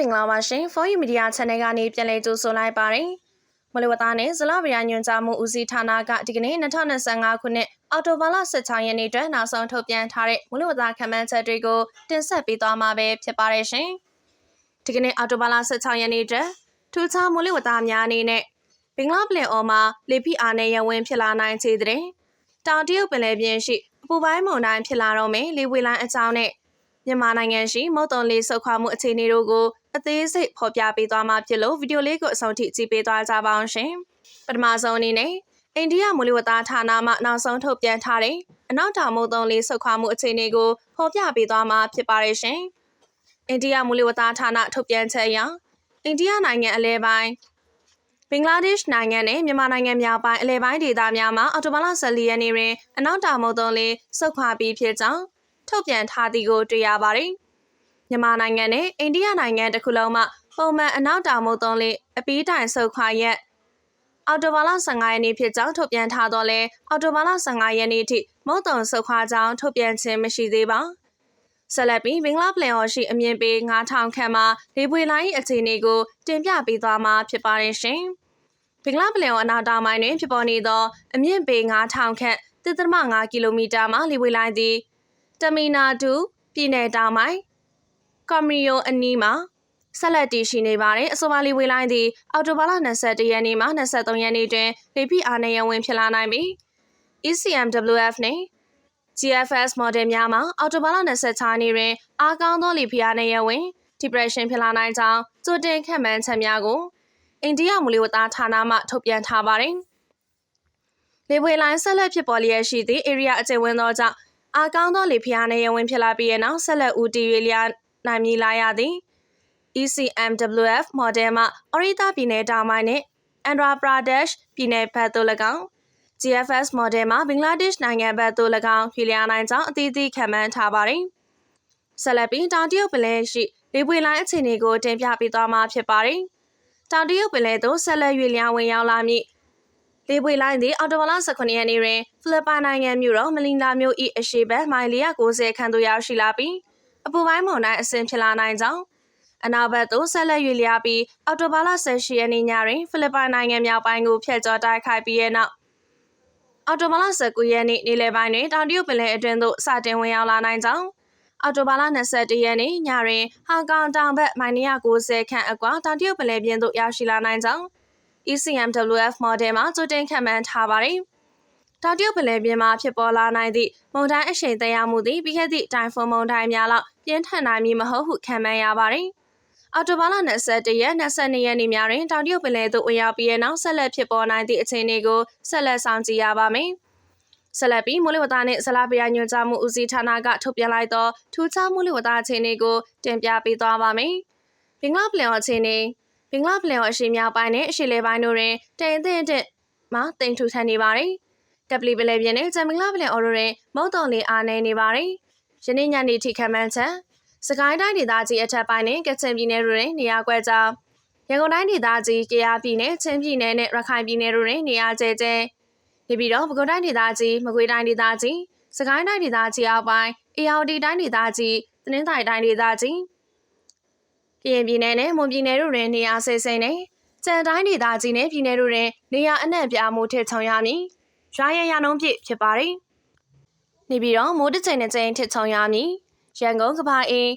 မင်္ဂလာပါရှင်။ For You Media Channel ကနေပြန်လည်ကြိုဆိုလိုက်ပါတယ်။မလဝသားနဲ့ဇလဗရာညွန်ကြားမှုဦးစီးဌာနကဒီကနေ့2025ခုနှစ်အော်တိုဘာလ16ရက်နေ့အတွက်နောက်ဆုံးထုတ်ပြန်ထားတဲ့မလဝသားခံမှန်းချက်တွေကိုတင်ဆက်ပေးသွားမှာပဲဖြစ်ပါတယ်ရှင်။ဒီကနေ့အော်တိုဘာလ16ရက်နေ့အတွက်ထူးခြားမလဝသားများအနေနဲ့ဘင်္ဂလားပလင်အော်မှာလေဖိအားနဲ့ရဝင်းဖြစ်လာနိုင်ခြေတဲ့တောင်တရုတ်ပင်လယ်ပြင်ရှိအပူပိုင်းမုန်တိုင်းဖြစ်လာတော့မယ်လေဝေလိုင်းအကြောင်းနဲ့မြန်မာနိုင်ငံရှိမုတ်တုံလေးဆုတ်ခွာမှုအခြေအနေတို့ကို အသေးစိတ်ဖော်ပြပေးသွားမှာဖြစ်လို့ဗီဒီယိုလေးကိုအဆုံးထိကြည့်ပေးသွားကြပါအောင်ရှင်။ပထမဆုံးအနေနဲ့အိန္ဒိယမူလဝတ္တဌာနမှနောက်ဆုံးထုတ်ပြန်ထားတဲ့အနောက်တောင်မုတ်တုံလေးဆုတ်ခွာမှုအခြေအနေကိုဖော်ပြပေးသွားမှာဖြစ်ပါတယ်ရှင်။အိန္ဒိယမူလဝတ္တဌာနထုတ်ပြန်ချက်အရအိန္ဒိယနိုင်ငံအလဲပိုင်းဘင်္ဂလားဒေ့ရှ်နိုင်ငံနဲ့မြန်မာနိုင်ငံမြောက်ပိုင်းအလဲပိုင်းဒေသများမှာအော်တိုဘာလ14ရက်နေ့တွင်အနောက်တောင်မုတ်တုံလေးဆုတ်ခွာပြီးဖြစ်ကြောင်းထုတ်ပြန်ထားသည်ကိုတွေ့ရပါတယ်။ မြန်မာနိုင်ငံနဲ့အိန္ဒိယနိုင်ငံတစ်ခုလုံးမှာပုံမှန်အနောက်တောင်မုတ်တုံလေးအပီးတိုင်ဆုတ်ခွာရက်အော်တိုဘာလ15ရက်နေ့ဖြစ်ကြောင်းထုတ်ပြန်ထားတော့လဲအော်တိုဘာလ15ရက်နေ့ထိမုတ်တုံဆုတ်ခွာကြောင်းထုတ်ပြန်ခြင်းမရှိသေးပါ။ဆက်လက်ပြီးဘင်္ဂလားပလင်အော်ရှိအမြင့်ပေ9000ခန့်မှာလေပွေလိုင်းအခြေအနေကိုတင်ပြပေးသွားမှာဖြစ်ပါတယ်ရှင်။ဘင်္ဂလားပလင်အော်အနောက်တောင်ပိုင်းတွင်ဖြစ်ပေါ်နေသောအမြင့်ပေ9000ခန့်1.5ကီလိုမီတာမှလေပွေလိုင်းသည်တမီနာဒူပြည်နယ်တောင်ပိုင်း ကော်မရီယိုအနီးမှာဆက်လက်တည်ရှိနေပါတယ်အဆိုပါလီဝေးလိုင်းသည်အော်တိုဘာလ21ရက်နေ့မှ23ရက်နေ့တွင်လေဖိအားနဲ့ရဝင်ဖြစ်လာနိုင်ပြီး ECMWF နှင့် GFS model များမှာအော်တိုဘာလ26ရက်နေ့တွင်အားကောင်းသောလေဖိအားနဲ့ရဝင် depression ဖြစ်လာနိုင်ကြောင်းကြိုတင်ခန့်မှန်းချက်များကိုအိန္ဒိယမူလဝတ္တဌာနမှထုတ်ပြန်ထားပါတယ်လေပွေလိုင်းဆက်လက်ဖြစ်ပေါ်လျက်ရှိသည့် area အကျဉ်းဝန်းသောကြောင့်အားကောင်းသောလေဖျားနဲ့ရဝင်ဖြစ်လာပြီးတဲ့နောက်ဆက်လက်ဦးတည်ရလျာ နိုင်မြလာရသည် ECMWF model မှာအော်ရီတာပြည်နယ်တောင်ပိုင်းနဲ့ Andhra Pradesh ပြည်နယ်ဘက်သို့၎င်း GFS model မှာဘင်္ဂလားဒေ့ရှ်နိုင်ငံဘက်သို့၎င်းဖြေလျာနိုင်ကြောင်းအသီးသီးခံမှန်းထားပါတယ်။ဆက်လက်ပြီးတောင်တရုတ်ပင်လယ်ရှိလေပွေလိုင်းအခြေအနေကိုတင်ပြပေးသွားမှာဖြစ်ပါတယ်။တောင်တရုတ်ပင်လယ်သို့ဆက်လက်၍လျာဝင်ရောက်လာမည့်လေပွေလိုင်းသည်အော်တိုဘာလ18ရက်နေ့တွင်ဖိလစ်ပိုင်နိုင်ငံမြို့တော်မလီလာမြို့၏အရှေ့ဘက်မိုင်490ခန့်သို့ရောက်ရှိလာပြီး အပူပိုင်းမုန်တိုင်းအဆင့်ဖြစ်လာနိုင်ကြောင်းအနောက်ဘက်သို့ဆက်လက်၍လျားပြီးအော်တိုဘာလ18ရက်နေ့ညတွင်ဖိလစ်ပိုင်နိုင်ငံမြောက်ပိုင်းကိုဖျက်ကျော်တိုက်ခိုက်ပြီးတဲ့နောက်အော်တိုဘာလ19ရက်နေ့နေ့လယ်ပိုင်းတွင်တောင်တရုတ်ပင်လယ်အတွင်းသို့စတင်ဝင်ရောက်လာနိုင်ကြောင်းအော်တိုဘာလ21ရက်နေ့ညတွင်ဟောင်ကောင်တောင်ဘက်မိုင်190ခန့်အကွာတောင်တရုတ်ပင်လယ်ပြင်သို့ရောက်ရှိလာနိုင်ကြောင်း ECMWF model မှာကြိုတင်ခန့်မှန်းထားပါတယ်။ တောင်တရုတ်ပင်လယ်ပြင်မှာဖြစ်ပေါ်လာနိုင်သည့်မုန်တိုင်းအရှိန်သက်ရောက်မှုသည်ပြီးခဲ့သည့်တိုင်ဖွန်မုန်တိုင်းများလောက်ပြင်းထန်နိုင်မည်မဟုတ်ဟုခန့်မှန်းရပါတယ်။အော်တိုဘာလ21ရက်22ရက်နေ့များတွင်တောင်တရုတ်ပင်လယ်သို့ဝင်ရောက်ပြီးတဲ့နောက်ဆက်လက်ဖြစ်ပေါ်နိုင်သည့်အခြေအနေကိုဆက်လက်ဆောင်ကြည့်ရပါမယ်။ဆက်လက်ပြီးမိုးလေဝသနှင့်ဇလားပရညွှန်ကြားမှုဦးစီးဌာနကထုတ်ပြန်လိုက်သောထူးခြားမိုးလေဝသအခြေအနေကိုတင်ပြပေးသွားပါမယ်။ဘင်္ဂလားပလင်အခြေအနေဘင်္ဂလားပလင်အရှေ့မြောက်ပိုင်းနဲ့အရှေ့လေပိုင်းတို့တွင်တိမ်အထင်အထက်မှတိမ်ထူထန်နေပါတယ်။ ကပလီပလဲပြင်းနဲ့ဂျမ်ဘင်္ဂလားပလင်အော်ရိုတွင်မုတ်တုံလေးအားနေနေပါတယ်။ယနေ့ညနေထိခံမှန်းချက်စကိုင်းတိုင်းဒေသကြီးအထက်ပိုင်းနဲ့ကချင်ပြည်နယ်တို့တွင်နေရာကွက်ကြားရန်ကုန်တိုင်းဒေသကြီးကယားပြည်နယ်ချင်းပြည်နယ်နဲ့ရခိုင်ပြည်နယ်တို့တွင်နေရာကျဲကျဲနေပြီးတော့ပဲခူးတိုင်းဒေသကြီးမကွေးတိုင်းဒေသကြီးစကိုင်းတိုင်းဒေသကြီးအောက်ပိုင်းအေရဝတီတိုင်းဒေသကြီးတနင်္သာရီတိုင်းဒေသကြီးကရင်ပြည်နယ်နဲ့မွန်ပြည်နယ်တို့တွင်နေရာဆဲဆဲနဲ့ကြံတိုင်းဒေသကြီးနဲ့ပြည်နယ်တို့တွင်နေရာအနှံ့ပြားမှုထစ်ချုံရမည်။ ရွာရရနှုံးပြည့်ဖြစ်ပါတယ်။နေပြီးတော့မိုးတစ်ချိန်နဲ့ချိန်ထစ်ချုံရမည်။ရန်ကုန်ကဘာအေး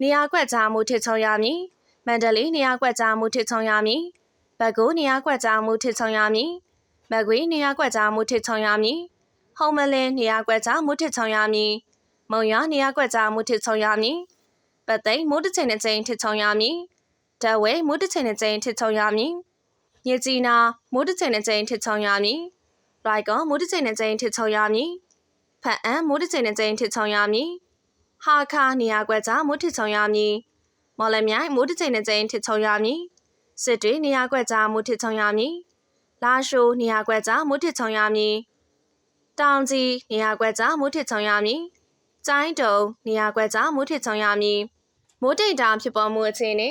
နေရာကွက်ကြားမှုထစ်ချုံရမည်။မန္တလေးနေရာကွက်ကြားမှုထစ်ချုံရမည်။ဘက်ကိုနေရာကွက်ကြားမှုထစ်ချုံရမည်။မကွေးနေရာကွက်ကြားမှုထစ်ချုံရမည်။ဟုံမလင်းနေရာကွက်ကြားမှုထစ်ချုံရမည်။မုံရနေရာကွက်ကြားမှုထစ်ချုံရမည်။ပတ်သိမ်းမိုးတစ်ချိန်နဲ့ချိန်ထစ်ချုံရမည်။ဓာတ်ဝဲမိုးတစ်ချိန်နဲ့ချိန်ထစ်ချုံရမည်။ညကြီးနာမိုးတစ်ချိန်နဲ့ချိန်ထစ်ချုံရမည်။ ရိုက်ကောမိုးတစ်ချိန်နဲ့ချိန်ထစ်ချုံရမည်။ဖတ်အံမိုးတစ်ချိန်နဲ့ချိန်ထစ်ချုံရမည်။ဟာခါနေရာကွက်ကြားမိုးထစ်ချုံရမည်။မော်လမြိုင်မိုးတစ်ချိန်နဲ့ချိန်ထစ်ချုံရမည်။စစ်တွေနေရာကွက်ကြားမိုးထစ်ချုံရမည်။လာရှိုးနေရာကွက်ကြားမိုးထစ်ချုံရမည်။တောင်ကြီးနေရာကွက်ကြားမိုးထစ်ချုံရမည်။ကျိုင်းတုံနေရာကွက်ကြားမိုးထစ်ချုံရမည်။မိုးတိမ်တောင်ဖြစ်ပေါ်မှုအခြေအနေ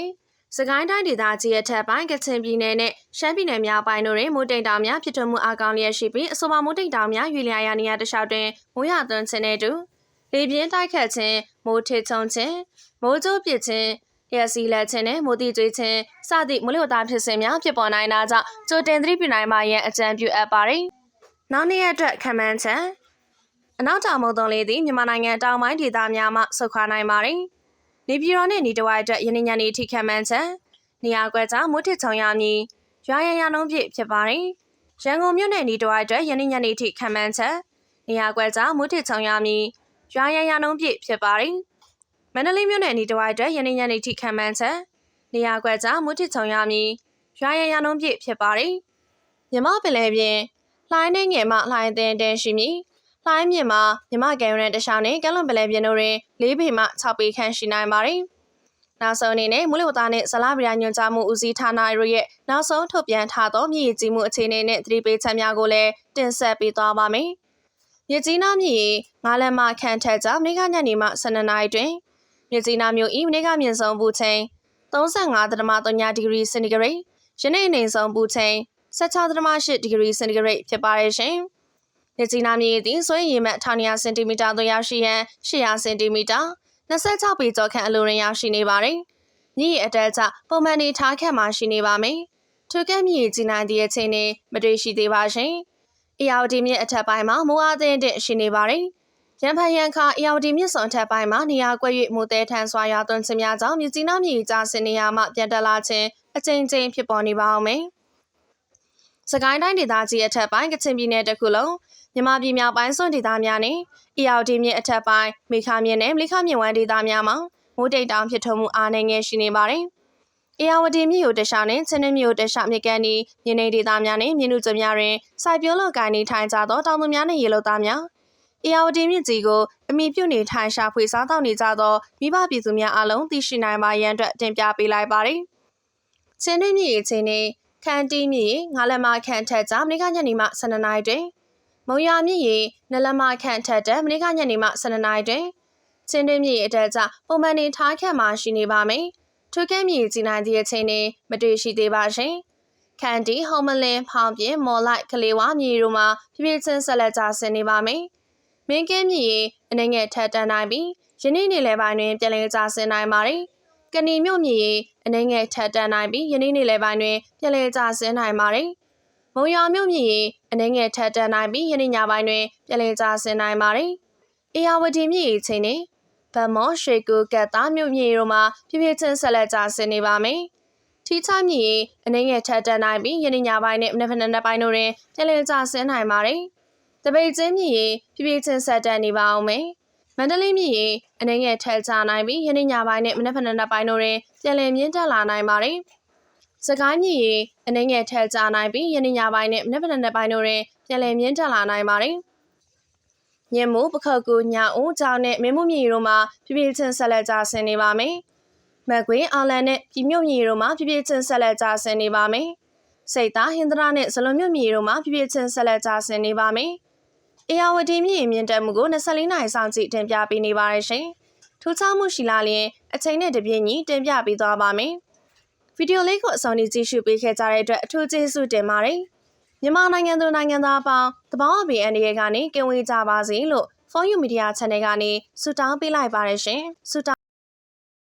စကိုင်းတိုင်းဒေသကြီးရဲ့ထက်ပိုင်းကချင်ပြည်နယ်နဲ့ရှမ်းပြည်နယ်မြောက်ပိုင်းတို့တွင်မိုးတိမ်တောင်များဖြစ်ထွန်းမှုအကောင်လျက်ရှိပြီးအဆိုပါမိုးတိမ်တောင်များရွေလျာရနေရတခြားတွင်မိုးရသွန်းခြင်းနဲ့တူလေပြင်းတိုက်ခတ်ခြင်းမိုးထစ်ချုံခြင်းမိုးကြိုးပစ်ခြင်းလျက်စီလက်ချင်းနဲ့မိုးတိကျွေးချင်းစသည့်မလို့သားဖြစ်စဉ်များဖြစ်ပေါ်နိုင်တာကြောင့်ကြိုတင်သတိပြုနိုင်ပါရန်အကြံပြုအပ်ပါတယ်။နောက်နေ့ရက်အတွက်ခံမှန်းချက်အနောက်တောင်မုံသွန်လေးသည်မြန်မာနိုင်ငံတောင်ပိုင်းဒေသများမှဆုတ်ခွာနိုင်ပါတယ်။ နေပြည်တော်နှင့်နေတဝိုက်အတွက်ယနေ့ညနေထိခံမှန်းချက်နေရာကွက်ကြောင့်မိုးထစ်ချုံရမည်ရွာရန်ရနှုံးပြည့်ဖြစ်ပါတယ်။ရန်ကုန်မြို့နယ်နေတဝိုက်အတွက်ယနေ့ညနေထိခံမှန်းချက်နေရာကွက်ကြောင့်မိုးထစ်ချုံရမည်ရွာရန်ရနှုံးပြည့်ဖြစ်ပါတယ်။မန္တလေးမြို့နယ်နေတဝိုက်အတွက်ယနေ့ညနေထိခံမှန်းချက်နေရာကွက်ကြောင့်မိုးထစ်ချုံရမည်ရွာရန်ရနှုံးပြည့်ဖြစ်ပါတယ်။မြမပင်လယ်ပြင်လှိုင်းနေငယ်မှလှိုင်းတဲ့တဲ့ရှိမည်။ လှိုင်းမြင့်မှာမြမကံရန်တခြားနဲ့ကဲလွန်ပင်လယ်ပြင်တို့တွင်၄ပေမှ6ပေခန့်ရှိနိုင်ပါတယ်။နောက်ဆုံးအနေနဲ့မူလဝတ္တနဲ့ဇလာဗရာညွန်ကြားမှုဦးစီးဌာနတို့ရဲ့နောက်ဆုံးထုတ်ပြန်ထားသောမြေကြီးမှုအခြေအနေနဲ့သတိပေးချက်များကိုလည်းတင်ဆက်ပေးသွားပါမယ်။မြေကြီးနားမြေငါးလက်မခန့်ထက်ကြောင့်မိခညနေမှ12နာရီတွင်မြေကြီးနားမြို့ဤမိခမြင့်ဆုံးပူချိန်35.3ဒီဂရီစင်တီဂရိတ်ယနေ့နေဆုံးပူချိန်16.8ဒီဂရီစင်တီဂရိတ်ဖြစ်ပါရဲ့ရှင်။ မြေကြီးနားမြေသည်ဆွေးရည်မှ1200စင်တီမီတာသို့ရောက်ရှိရန်800စင်တီမီတာ26ပေကျော်ခန့်အလိုတွင်ရောက်ရှိနေပါတယ်။မြေအတက်ကျပုံမှန်နေထားခန့်မှရှိနေပါမယ်။ထိုကဲ့မြေကြီးနိုင်သည့်အချိန်နဲ့မတွေ့ရှိသေးပါရှင်။အရာဝတီမြစ်အထက်ပိုင်းမှာမိုးအားသင်းတဲ့ရှိနေပါတယ်။ရန်ဖန်ရန်ခါအရာဝတီမြစ်စွန်ထက်ပိုင်းမှာနေရာကွက်၍မိုးတဲထန်စွာရွာသွန်းခြင်းများကြောင့်မြစ်ကြီးနားမြေကျဆင်းနေရမှပြန်တက်လာခြင်းအကြိမ်ကြိမ်ဖြစ်ပေါ်နေပါအောင်မယ်။စကိုင်းတိုင်းဒေသကြီးအထက်ပိုင်းကချင်ပြည်နယ်တစ်ခုလုံး မြမပြည်မြောက်ပိုင်းစွန်ဒေသများနဲ့အရာဝတီမြစ်အထက်ပိုင်းမေခါမြစ်နဲ့မလိခမြစ်ဝမ်းဒေသများမှာမိုးတိတ်တောင်ဖြစ်ထွန်းမှုအားနည်းငယ်ရှိနေပါတယ်။အရာဝတီမြစ်ကိုတခြားနဲ့ချင်းနှင်းမြစ်ကိုတခြားမြစ်ကန်ဒီမြင်းနေဒေသများနဲ့မြင်းနုကျများတွင်စိုက်ပျိုးလောက်ကင်နေထိုင်ကြသောတောင်သူများနဲ့ရေလုံသားများအရာဝတီမြစ်ကြီးကိုအမိပြုတ်နေထိုင်ရှာဖွေစားတောက်နေကြသောမိဘပြည်သူများအလုံးသိရှိနိုင်ပါရန်အတွက်တင်ပြပေးလိုက်ပါတယ်။ချင်းတွင်းမြစ်ရေချင်းနဲ့ခန်းတီးမြစ်ရေငါးလက်မခန့်ထက်ကြမနေ့ကညနေမှ12နာရီတွင် မုံရမြစ်ရေနလက်မခန့်ထက်တဲ့မနေ့ကညနေမှ12နာရီတွင်ချင်းတွင်းမြစ်ရေအတက်ကြပုံမှန်နေထားခန့်မှရှိနေပါမယ်။ထိုကဲမြစ်ကြီးနိုင်သည့်အချိန်နဲ့မတွေ့ရှိသေးပါရှင်။ခန်တီဟောမလင်ဖောင်ပြင်းမော်လိုက်ကလေးဝါမြေတို့မှာပြပြချင်းဆက်လက်ကြဆင်းနေပါမယ်။မင်းကင်းမြေအနေငယ်ထက်တန်းနိုင်ပြီးယနေ့နေ့လယ်ပိုင်းတွင်ပြန်လည်ကြဆင်းနိုင်ပါတယ်။ကဏီမြို့မြေအနေငယ်ထက်တန်းနိုင်ပြီးယနေ့နေ့လယ်ပိုင်းတွင်ပြန်လည်ကြဆင်းနိုင်ပါတယ်။ မုံရွာမြို့မြေအနေငယ်ထက်တန်းနိုင်ပြီးယနေ့ညပိုင်းတွင်ပြန်လည်ကြဆင်းနိုင်ပါတယ်။အေယာဝတီမြေချင်းနှင့်ဗမောရွှေကူကတ်သားမြို့မြေတို့မှာပြပြချင်းဆက်လက်ကြဆင်းနေပါမယ်။ထီချမြေအနေငယ်ထက်တန်းနိုင်ပြီးယနေ့ညပိုင်းနဲ့မနေ့ဖက်နေ့ပိုင်းတို့တွင်ပြန်လည်ကြဆင်းနိုင်ပါတယ်။တပိတ်ချင်းမြည်ရေပြပြချင်းဆက်တက်နေပါအောင်မယ်။မန္တလေးမြည်ရေအနေငယ်ထက်ချနိုင်ပြီးယနေ့ညပိုင်းနဲ့မနက်ဖြန်နေ့ပိုင်းတို့တွင်ပြန်လည်မြင့်တက်လာနိုင်ပါတယ်။ စကိုင်းမြည်ရေအနေငယ်ထက်ချနိုင်ပြီးယနေ့ညပိုင်းနဲ့မနက်ဖြန်နေ့ပိုင်းတို့တွင်ပြန်လည်မြင့်တက်လာနိုင်ပါတယ်။ညမို့ပခောက်ကူညာဦးကြောင်နဲ့မင်းမှုမြေတို့မှာပြပြချင်းဆက်လက်ကြဆင်းနေပါမယ်။မကွေးအောင်လန်နဲ့ပြည်မြို့မြေတို့မှာပြပြချင်းဆက်လက်ကြဆင်းနေပါမယ်။စိတ်သားဟင်္ဒရာနဲ့ဇလွန်မြို့မြေတို့မှာပြပြချင်းဆက်လက်ကြဆင်းနေပါမယ်။အေယာဝတီမြင့်မြင့်တက်မှုကို24နိုင်ဆောင်ကြည့်တင်ပြပေးနေပါရရှင်။ထူးခြားမှုရှိလာရင်အချိန်နဲ့တပြည့်ညီတင်ပြပေးသွားပါမယ်။ ဗီဒီယိုလေးကိုအဆုံးထိကြည့်ရှုပေးခဲ့ကြတဲ့အတွက်အထူးကျေးဇူးတင်ပါတယ်။မြန်မာနိုင်ငံသူနိုင်ငံသားအပေါင်းတဘောအပင်အန်ဒီရဲ့ကနေကင်ဝေးကြပါစေလို့ For You Media Channel ကနေဆုတောင်းပေးလိုက်ပါရရှင်။ဆုတောင်း